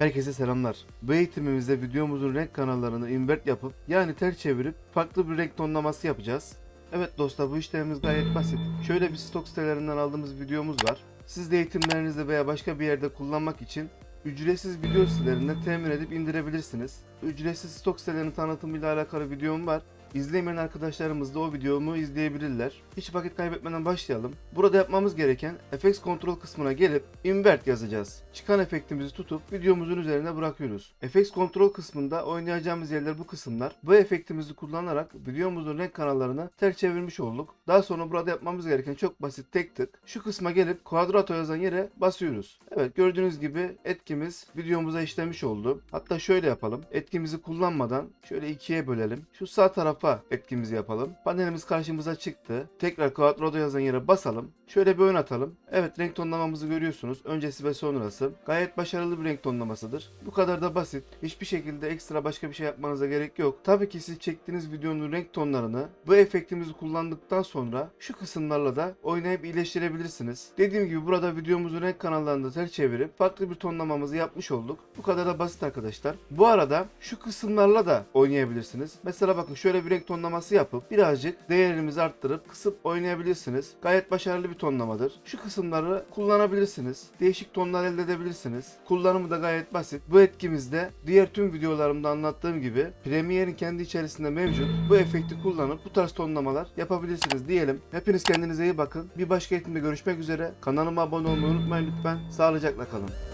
Herkese selamlar. Bu eğitimimizde videomuzun renk kanallarını invert yapıp yani ters çevirip farklı bir renk tonlaması yapacağız. Evet dostlar bu işlemimiz gayet basit. Şöyle bir stok sitelerinden aldığımız videomuz var. Siz de eğitimlerinizde veya başka bir yerde kullanmak için ücretsiz video sitelerinden temin edip indirebilirsiniz. Ücretsiz stok sitelerinin tanıtımıyla alakalı videom var. İzlemeyen arkadaşlarımız da o videomu izleyebilirler. Hiç vakit kaybetmeden başlayalım. Burada yapmamız gereken FX kontrol kısmına gelip invert yazacağız. Çıkan efektimizi tutup videomuzun üzerine bırakıyoruz. FX kontrol kısmında oynayacağımız yerler bu kısımlar. Bu efektimizi kullanarak videomuzun renk kanallarını ters çevirmiş olduk. Daha sonra burada yapmamız gereken çok basit tek tık. Şu kısma gelip quadrato yazan yere basıyoruz. Evet gördüğünüz gibi etkimiz videomuza işlemiş oldu. Hatta şöyle yapalım. Etkimizi kullanmadan şöyle ikiye bölelim. Şu sağ tarafa etkimizi yapalım. Panelimiz karşımıza çıktı. Tekrar quadrado yazan yere basalım. Şöyle bir ön atalım. Evet renk tonlamamızı görüyorsunuz. Öncesi ve sonrası. Gayet başarılı bir renk tonlamasıdır. Bu kadar da basit. Hiçbir şekilde ekstra başka bir şey yapmanıza gerek yok. Tabii ki siz çektiğiniz videonun renk tonlarını bu efektimizi kullandıktan sonra şu kısımlarla da oynayıp iyileştirebilirsiniz. Dediğim gibi burada videomuzun renk kanallarını ters çevirip farklı bir tonlamamızı yapmış olduk. Bu kadar da basit arkadaşlar. Bu arada şu kısımlarla da oynayabilirsiniz. Mesela bakın şöyle bir renk tonlaması yapıp birazcık değerimizi arttırıp kısıp oynayabilirsiniz. Gayet başarılı bir tonlamadır. Şu kısımları kullanabilirsiniz. Değişik tonlar elde edebilirsiniz. Kullanımı da gayet basit. Bu etkimizde diğer tüm videolarımda anlattığım gibi Premiere'in kendi içerisinde mevcut. Bu efekti kullanıp bu tarz tonlamalar yapabilirsiniz diyelim. Hepiniz kendinize iyi bakın. Bir başka eğitimde görüşmek üzere. Kanalıma abone olmayı unutmayın lütfen. Sağlıcakla kalın.